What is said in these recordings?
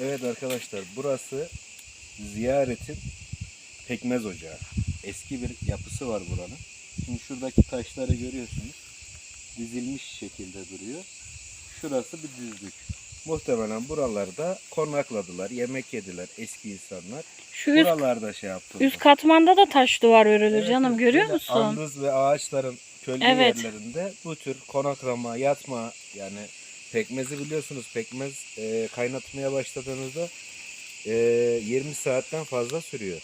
Evet arkadaşlar burası ziyaretin pekmez ocağı. Eski bir yapısı var buranın. Şimdi şuradaki taşları görüyorsunuz. Dizilmiş şekilde duruyor. Şurası bir düzlük. Muhtemelen buralarda konakladılar, yemek yediler eski insanlar. Şu üst, Buralarda şey yaptılar. üst katmanda da taş duvar örülür Evet, canım görüyor musun? Andız ve ağaçların kölge Evet. yerlerinde bu tür konaklama, yatma yani pekmezi biliyorsunuz pekmez e, kaynatmaya başladığınızda e, 20 saatten fazla sürüyor.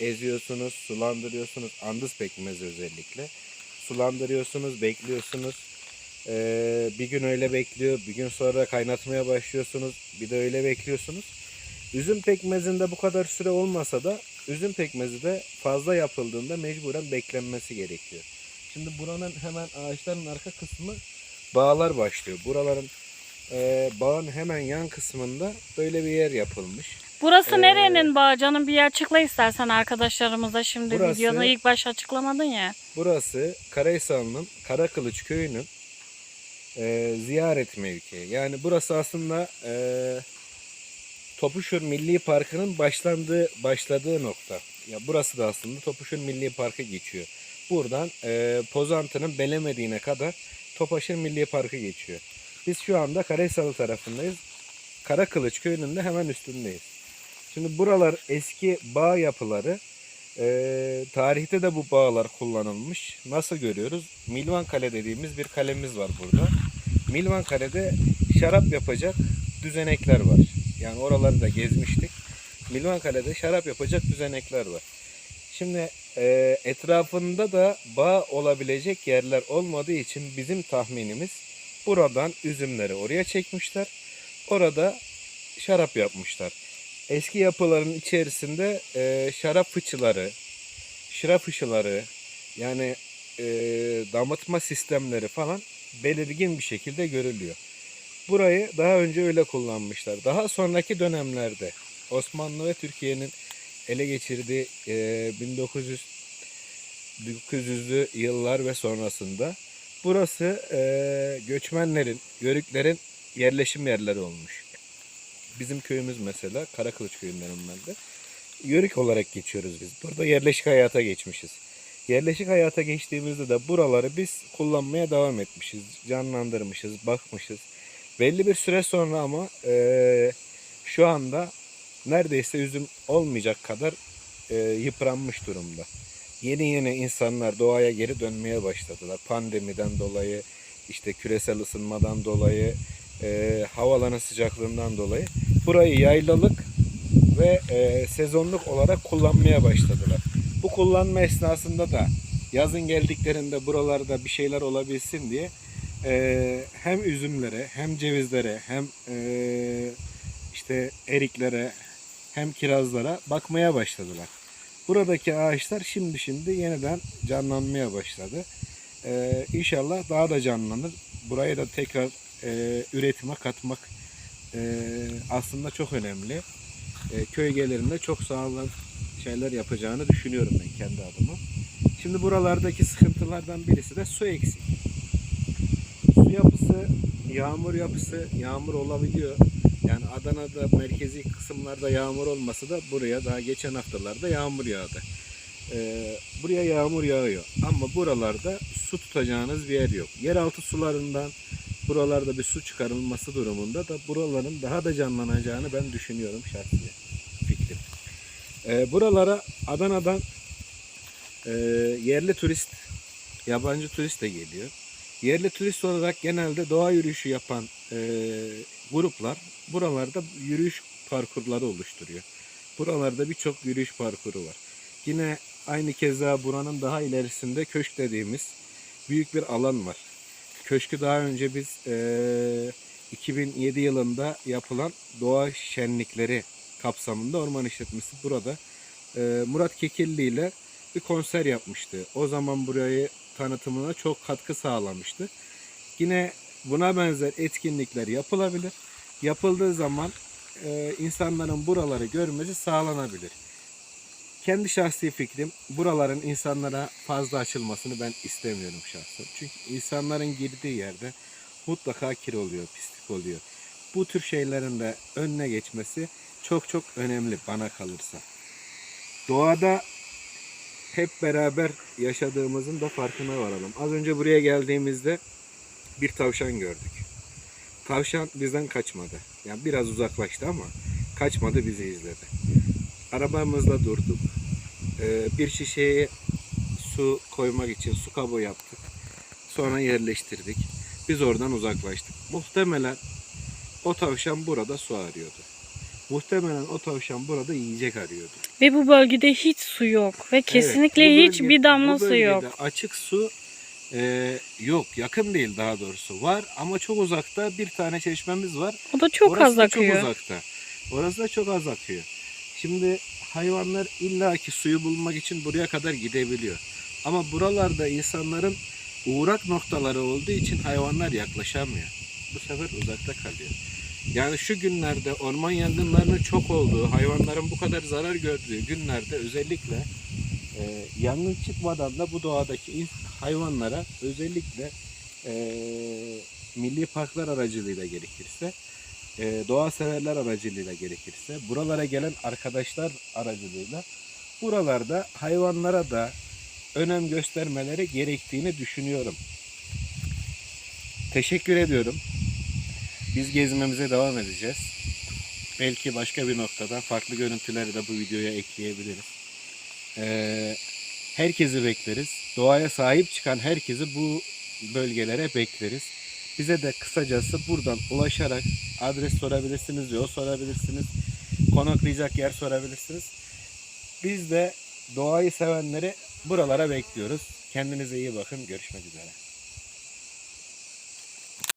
Eziyorsunuz, sulandırıyorsunuz. Andız pekmezi özellikle. Sulandırıyorsunuz, bekliyorsunuz. E, bir gün öyle bekliyor, bir gün sonra kaynatmaya başlıyorsunuz. Bir de öyle bekliyorsunuz. Üzüm pekmezinde bu kadar süre olmasa da üzüm pekmezi de fazla yapıldığında mecburen beklenmesi gerekiyor. Şimdi buranın hemen ağaçların arka kısmı bağlar başlıyor. Buraların e, bağın hemen yan kısmında böyle bir yer yapılmış. Burası Ee, nerenin bağı canım bir açıkla istersen arkadaşlarımıza şimdi Burası- videoda ilk baş açıklamadın ya. Burası Karahisar'ın Karakılıç köyünün e, ziyaret mevkii. Yani burası aslında e, Topuşur Milli Parkı'nın başlandığı başladığı nokta. Ya burası da aslında Topuşur Milli Parkı geçiyor. Buradan e, Pozantı'nın Belemediğine kadar Topaşır Milli Parkı geçiyor. Biz şu anda Karahisarlı tarafındayız. Karakılıç köyünün de hemen üstündeyiz. Şimdi buralar eski bağ yapıları. Ee, tarihte de bu bağlar kullanılmış. Nasıl görüyoruz? Milvan Kale dediğimiz bir kalemiz var burada. Milvan Kale'de şarap yapacak düzenekler var. Yani oraları da gezmiştik. Milvan Kale'de şarap yapacak düzenekler var. Şimdi e, etrafında da bağ olabilecek yerler olmadığı için bizim tahminimiz buradan üzümleri oraya çekmişler. Orada şarap yapmışlar. Eski yapıların içerisinde e, şarap fıçıları, şıra fıçıları yani e, damıtma sistemleri falan belirgin bir şekilde görülüyor. Burayı daha önce öyle kullanmışlar. Daha sonraki dönemlerde Osmanlı ve Türkiye'nin ele geçirdiği e, 1900 1900'lü yıllar ve sonrasında burası e, göçmenlerin, yörüklerin yerleşim yerleri olmuş. Bizim köyümüz mesela Karakılıç köyündenim ben de. Yörük olarak geçiyoruz biz. Burada yerleşik hayata geçmişiz. Yerleşik hayata geçtiğimizde de buraları biz kullanmaya devam etmişiz. Canlandırmışız, bakmışız. Belli bir süre sonra ama eee, şu anda neredeyse üzüm olmayacak kadar eee, yıpranmış durumda. Yeni yeni insanlar doğaya geri dönmeye başladılar. Pandemiden dolayı, işte küresel ısınmadan dolayı, eee havalanın sıcaklığından dolayı burayı yaylalık ve eee, sezonluk olarak kullanmaya başladılar. Bu kullanma esnasında da yazın geldiklerinde buralarda bir şeyler olabilsin diye eee, hem üzümlere hem cevizlere hem eee, işte eriklere hem kirazlara bakmaya başladılar. Buradaki ağaçlar şimdi şimdi yeniden canlanmaya başladı. Ee, inşallah daha da canlanır. Burayı da tekrar e, üretime katmak e, aslında çok önemli. E, köy gelirinde çok sağlam şeyler yapacağını düşünüyorum ben kendi adıma. Şimdi buralardaki sıkıntılardan birisi de su eksik. Su yapısı, yağmur yapısı, yağmur olabiliyor. Yani Adana'da merkezi kısımlarda yağmur olmasa da buraya daha geçen haftalarda yağmur yağdı. Ee, buraya yağmur yağıyor ama buralarda su tutacağınız bir yer yok. Yeraltı sularından buralarda bir su çıkarılması durumunda da buraların daha da canlanacağını ben düşünüyorum şahsi fikrim. Ee, buralara Adana'dan e, yerli turist, yabancı turist de geliyor. Yerli turist olarak genelde doğa yürüyüşü yapan e, gruplar buralarda yürüyüş parkurları oluşturuyor. Buralarda birçok yürüyüş parkuru var. Yine aynı keza buranın daha ilerisinde köşk dediğimiz büyük bir alan var. Köşkü daha önce biz e, 2007 yılında yapılan doğa şenlikleri kapsamında orman işletmesi burada e, Murat Kekilli ile bir konser yapmıştı. O zaman burayı tanıtımına çok katkı sağlamıştı. Yine buna benzer etkinlikler yapılabilir. Yapıldığı zaman e, insanların buraları görmesi sağlanabilir. Kendi şahsi fikrim buraların insanlara fazla açılmasını ben istemiyorum şahsen. Çünkü insanların girdiği yerde mutlaka kir oluyor, pislik oluyor. bu tür şeylerin de önüne geçmesi çok çok önemli bana kalırsa. Doğada hep beraber yaşadığımızın da farkına varalım. Az önce buraya geldiğimizde bir tavşan gördük. Tavşan bizden kaçmadı. Yani biraz uzaklaştı ama kaçmadı bizi izledi. Arabamızla durduk. Ee, bir şişeye su koymak için su kabı yaptık. Sonra yerleştirdik. Biz oradan uzaklaştık. Muhtemelen o tavşan burada su arıyordu. Muhtemelen o tavşan burada yiyecek arıyordu. Ve bu bölgede hiç su yok. Ve kesinlikle Evet, bu hiç bölge- bir damla su yok. Açık su e, yok. Yakın değil daha doğrusu. Var ama çok uzakta bir tane çeşmemiz var. O da çok Orası az da akıyor. Çok uzakta. Orası da çok az akıyor. Şimdi hayvanlar illaki suyu bulmak için buraya kadar gidebiliyor. Ama buralarda insanların uğrak noktaları olduğu için hayvanlar yaklaşamıyor. Bu sefer uzakta kalıyor. Yani şu günlerde orman yangınlarının çok olduğu, hayvanların bu kadar zarar gördüğü günlerde özellikle e, yangın çıkmadan da bu doğadaki hayvanlara özellikle e, milli parklar aracılığıyla gerekirse e, doğa severler aracılığıyla gerekirse buralara gelen arkadaşlar aracılığıyla buralarda hayvanlara da önem göstermeleri gerektiğini düşünüyorum. Teşekkür ediyorum. Biz gezmemize devam edeceğiz. Belki başka bir noktada farklı görüntüleri de bu videoya ekleyebiliriz. Ee, herkesi bekleriz. Doğaya sahip çıkan herkesi bu bölgelere bekleriz. Bize de kısacası buradan ulaşarak adres sorabilirsiniz, yol sorabilirsiniz, konaklayacak yer sorabilirsiniz. Biz de doğayı sevenleri buralara bekliyoruz. Kendinize iyi bakın. Görüşmek üzere.